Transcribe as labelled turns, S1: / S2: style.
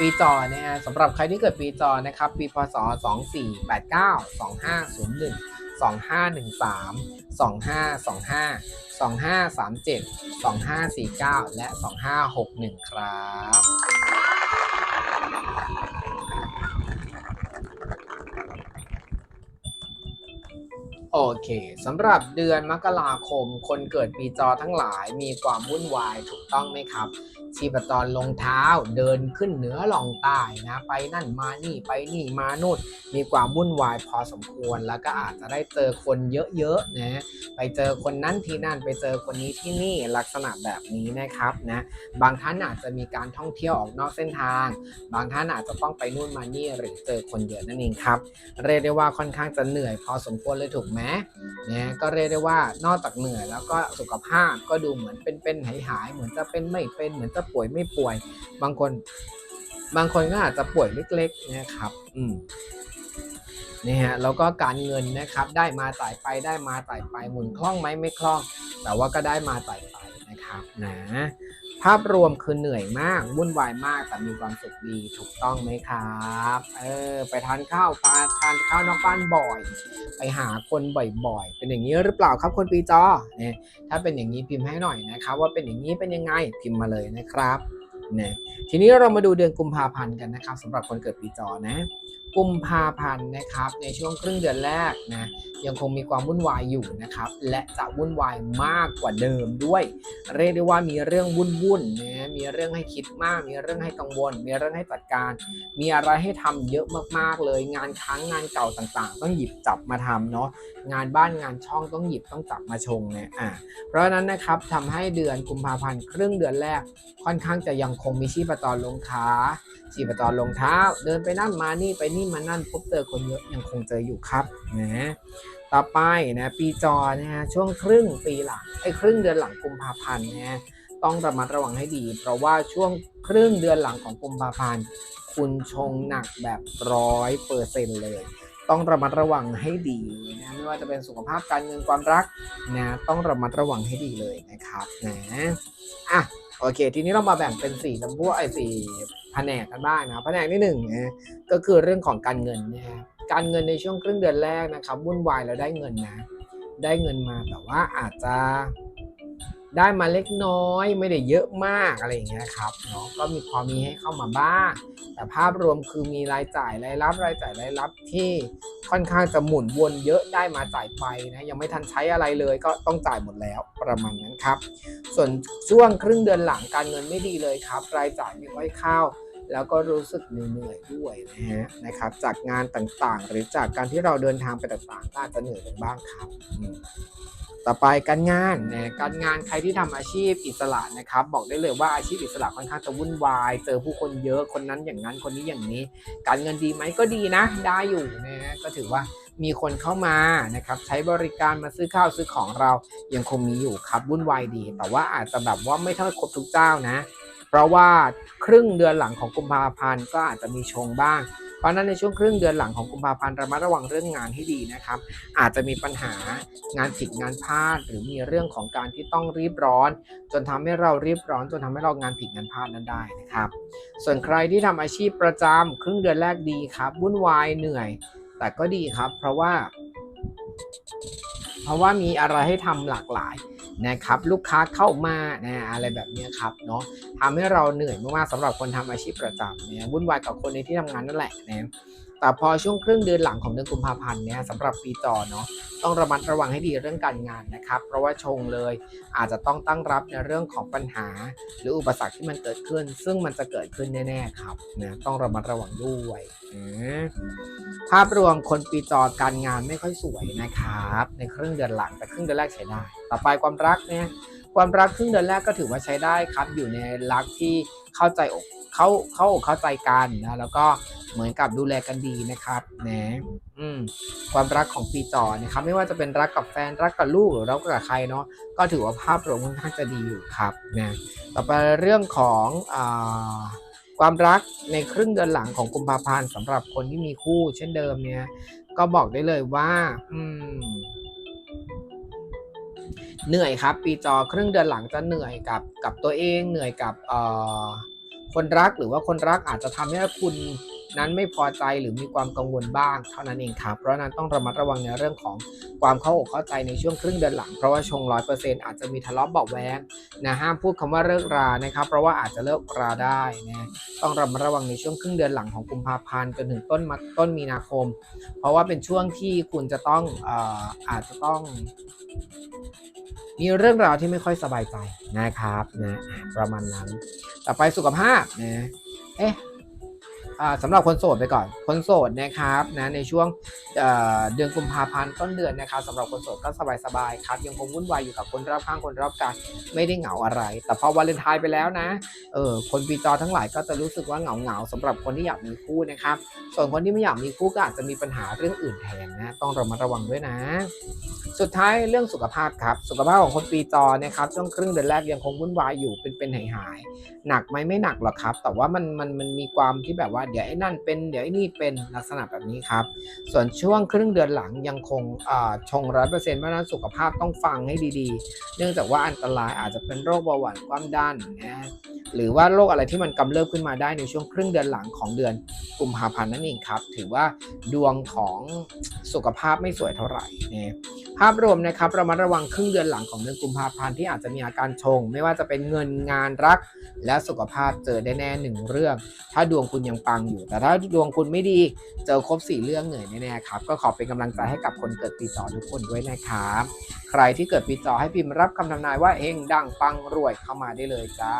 S1: ปีจอเนี่ยสำหรับใครที่เกิดปีจอนะครับ ปีพศ 2489 2501 2513 2525 2537 2549 และ 2561 ครับ โอเคสำหรับเดือนมกราคม คนเกิดปีจอทั้งหลายมีความวุ่นวายถูกต้องไหมครับ ชีพจรลงเท้าเดินขึ้นเหนือลองใต้นะ ไปนั่นมานี่ไปนี่มานู่นมีความวุ่นวายพอสมควรแล้วก็อาจจะได้เจอคนเยอะๆนะไปเจอคนนั้นที่นั่นไปเจอคนนี้ที่นี่ลักษณะแบบนี้นะครับนะบางท่านอาจจะมีการท่องเที่ยวออกนอกเส้นทาง บางท่านอาจจะต้องไปนู่นมานี่หรือเจอคนเยอะนั่นเองครับเรียกได้ว่าค่อนข้างจะเหนื่อยพอสมควรเลยถูกไหมนี่ยก็เรียกได้ว่านอกจากเหนื่อยแล้วก็สุขภาพก็ดูเหมือนเป็นๆหายหายๆเหมือนจะเป็นไม่เป็นเหมือนจะป่วยไม่ป่วย บางคน บางคนก็อาจจะป่วยเล็กๆนะครับ อืมนี่ฮะแล้วก็การเงินนะครับ ได้มาจ่ายไปได้มาจ่ายไปหมุนคล่องไหมไม่คล่อง แต่ว่าก็ได้มาจ่ายไปนะครับนะ ภาพรวมคือเหนื่อยมากวุ่นวายมากแต่มีความสุขดีถูกต้องไหมครับเออไปทานข้าวพาทานข้าวนอกบ้านบ่อย ไปหาคนบ่อยๆ เป็นอย่างนี้หรือเปล่าครับคนปีจอเนี่ยถ้าเป็นอย่างนี้พิมพ์ให้หน่อยนะครับ ว่าเป็นอย่างนี้เป็นยังไงพิมพ์มาเลยนะครับ นี่ยทีนี้เรามาดูเดือนกุมภาพันธ์กันนะครับสำหรับคนเกิดปีจอนะ กุมภาพันธ์นะครับในช่วงครึ่งเดือนแรกนะยังคงมีความวุ่นวายอยู่นะครับและจะวุ่นวายมากกว่าเดิมด้วย เรียกได้ว่ามีเรื่องวุ่นวุ่นนะมีเรื่องให้คิดมาก มีเรื่องให้กังวล มีเรื่องให้จัดการ มีอะไรให้ทำเยอะมากๆเลย งานค้างงานเก่าต่างๆ ต้องหยิบจับมาทำเนาะงานบ้านงานช่องต้องหยิบต้องจับมาชงเนี่ยอ่าเพราะฉะนั้นนะครับทำให้เดือนกุมภาพันธ์ครึ่งเดือนแรกค่อนข้างจะยังคงมีชีพจรลงขาชีพจรลงเท้า เดินไปนั่นมานี่ไปนี่มานั่นพบเจอคนเยอะยังคงเจออยู่ครับนะต่อไปนะปีจอนะฮะช่วงครึ่งปีหลังไอ้ครึ่งเดือนหลังกุมภาพันธ์นะฮะต้องระมัดระวังให้ดี เพราะว่าช่วงครึ่งเดือนหลังของกุมภาพันธ์คุณชงหนักแบบร้อยเปอร์เซ็นเลย ต้องระมัดระวังให้ดีนะไม่ว่าจะเป็นสุขภาพการเงินความรักนะต้องระมัดระวังให้ดีเลยนะครับนะอะ โอเค ทีนี้เรามาแบ่งเป็นสี่ลำพวกไอ้สี่แผนกกันบ้างนะแผนกที่หนึ่งนะก็คือเรื่องของการเงินนะฮะการเงินในช่วงครึ่งเดือนแรกนะครับวุ่นวายแล้วได้เงินนะ ได้เงินมาแต่ว่าอาจจะ ได้มาเล็กน้อยไม่ได้เยอะมากอะไรอย่างเงี้ยครับเนาะก็มีพอมีให้เข้ามาบ้าง แต่ภาพรวมคือมีรายจ่ายรายรับรายจ่ายรายรับที่ค่อนข้างจะหมุนวนเยอะได้มาจ่ายไปนะยังไม่ทันใช้อะไรเลยก็ต้องจ่ายหมดแล้วประมาณนั้นครับ ส่วนช่วงครึ่งเดือนหลังการเงินไม่ดีเลยครับ รายจ่ายไม่ค่อยเข้า แล้วก็รู้สึกเหนื่อยด้วยนะฮะนะครับ จากงานต่างๆ หรือจากการที่เราเดินทางไปต่างๆก็อาจจะเหนื่อยกันบ้างครับ ต่อไปการงานนะการงานใครที่ทำอาชีพอิสระนะครับ บอกได้เลยว่าอาชีพอิสระค่อนข้างจะวุ่นวาย เจอผู้คนเยอะคนนั้นอย่างนั้นคนนี้อย่างนี้ การเงินดีไหมก็ดีนะ ได้อยู่นะฮะก็ถือว่ามีคนเข้ามานะครับใช้บริการมาซื้อข้าวซื้อของเรายังคงมีอยู่ครับวุ่นวายดี แต่ว่าอาจจะแบบว่าไม่เท่าครบทุกเจ้านะ เพราะว่าครึ่งเดือนหลังของกุมภาพันธ์ก็อาจจะมีชงบ้าง เพราะนั้นในช่วงครึ่งเดือนหลังของกุมภาพันธ์ระมัดระวังเรื่องงานให้ดีนะครับ อาจจะมีปัญหางานผิดงานพลาด หรือมีเรื่องของการที่ต้องรีบร้อน จนทำให้เรารีบร้อน จนทำให้เรางานผิดงานพลาดนั้นได้นะครับ ส่วนใครที่ทำอาชีพประจำครึ่งเดือนแรกดีครับวุ่นวายเหนื่อย แต่ก็ดีครับ เพราะว่า เพราะว่ามีอะไรให้ทำหลากหลาย นะครับลูกค้าเข้ามานะอะไรแบบนี้ครับเนาะทำให้เราเหนื่อยมากๆสำหรับคนทำอาชีพประจำเนี่ยวุ่นวายกับคนในที่ทำงานนั่นแหละนะ แต่พอช่วงครึ่งเดือนหลังของเดือนกุมภาพันธ์เนี่ยสำหรับปีจอเนาะต้องระมัดระวังให้ดีเรื่องการงานนะครับ เพราะว่าชงเลยอาจจะต้องตั้งรับในเรื่องของปัญหา หรืออุปสรรคที่มันเกิดขึ้น ซึ่งมันจะเกิดขึ้นแน่ๆครับนะต้องระมัดระวังด้วยภาพรวมคนปีจอการงานไม่ค่อยสวยนะครับ ในครึ่งเดือนหลังแต่ครึ่งเดือนแรกใช้ได้ต่อไปความรักเนี่ยความรักครึ่งเดือนแรกก็ถือว่าใช้ได้ครับ อยู่ในรักที่เข้าใจอกเข้าเข้าอกเข้าใจกันนะแล้วก็ เหมือนกับดูแลกันดีนะครับนะอืมความรักของปีจอนะครับไม่ว่าจะเป็นรักกับแฟนรักกับลูกหรือรักกับใครเนาะก็ถือว่าภาพรวมค่อนข้างจะดีอยู่ครับนะต่อไปเรื่องของอาความรักในครึ่งเดือนหลังของกุมภาพันธ์สำหรับคนที่มีคู่เช่นเดิมเนี่ย ก็บอกได้เลยว่า อืมเหนื่อยครับ ปีจอครึ่งเดือนหลังจะเหนื่อยกับกับตัวเองเหนื่อยกับเอ่อคนรักหรือว่าคนรักอาจจะทำให้คุณ นั้นไม่พอใจหรือมีความกังวลบ้างเท่านั้นเองครับเพราะนั้นต้องระมัดระวังในเรื่องของความเข้าอกเข้าใจในช่วงครึ่งเดือนหลังเพราะว่าชงร้อยเปอร์เซ็นต์อาจจะมีทะเลาะเบาะแวงนะห้ามพูดคำว่าเลิกรานะครับ เพราะว่าอาจจะเลิกราได้นะต้องระมัดระวังในช่วงครึ่งเดือนหลังของกุมภาพันธ์จนถึงต้นมาต้นมีนาคม เพราะว่าเป็นช่วงที่คุณจะต้องอ่อาจจะต้องมีเรื่องราวที่ไม่ค่อยสบายใจนะครับนะประมาณนั้น ต่อไปสุขภาพนะเอ๊ะ สำหรับคนโสดไปก่อน คนโสดนะครับนะในช่วงเเดือนกุมภาพันธ์ต้นเดือนนะครับสำหรับคนโสดก็สบายๆครับยังคงวุ่นวายอยู่กับคนรอบข้างคนรอบกายไม่ได้เหงาอะไร แต่พอวาเลนไทน์ไปแล้วนะเออคนปีจอทั้งหลายก็จะรู้สึกว่าเหงาๆสำหรับคนที่อยากมีคู่นะครับ ส่วนคนที่ไม่อยากมีคู่ก็อาจจะมีปัญหาเรื่องอื่นแทนนะต้องระมัดระวังด้วยนะ สุดท้ายเรื่องสุขภาพครับสุขภาพของคนปีจอนะครับช่วงครึ่งเดือนแรกยังคงวุ่นวายอยู่เป็นเป็นหายหายๆหนักไหมไม่หนักหรอกครับ แต่ว่ามันมันมันมีความที่แบบว่าเดี๋ยวไอ้นั่นเป็นเดี๋ยวไอ้นี่เป็นลักษณะแบบนี้ครับ ส่วนช่วงครึ่งเดือนหลังยังคงชงร้อยเปอร์เซ็นต์เพราะฉะนั้นสุขภาพต้องฟังให้ดีๆ เนื่องจากว่าอันตรายอาจจะเป็นโรคเบาหวานความดันนะหรือว่าโรคอะไรที่มันกำเริบขึ้นมาได้ในช่วงครึ่งเดือนหลังของเดือนกุมภาพันธ์นั่นเองครับ ถือว่าดวงของสุขภาพไม่สวยเท่าไหร่นะ ภาพรวมนะครับระมัดระวังครึ่งเดือนหลังของเดือนกุมภาพันธ์ที่อาจจะมีอาการชง ไม่ว่าจะเป็นเงินงานรัก และสุขภาพเจอได้แน่หนึ่งเรื่อง ถ้าดวงคุณยังปังอยู่ แต่ถ้าดวงคุณไม่ดีเจอครบสี่เรื่องเหนื่อยแน่ๆครับก็ขอเป็นกำลังใจให้กับคนเกิดปีจอทุกคนด้วยนะครับใครที่เกิดปีจอให้พิมพ์รับคำทำนายว่าเฮงดังปังรวยเข้ามาได้เลยจ้า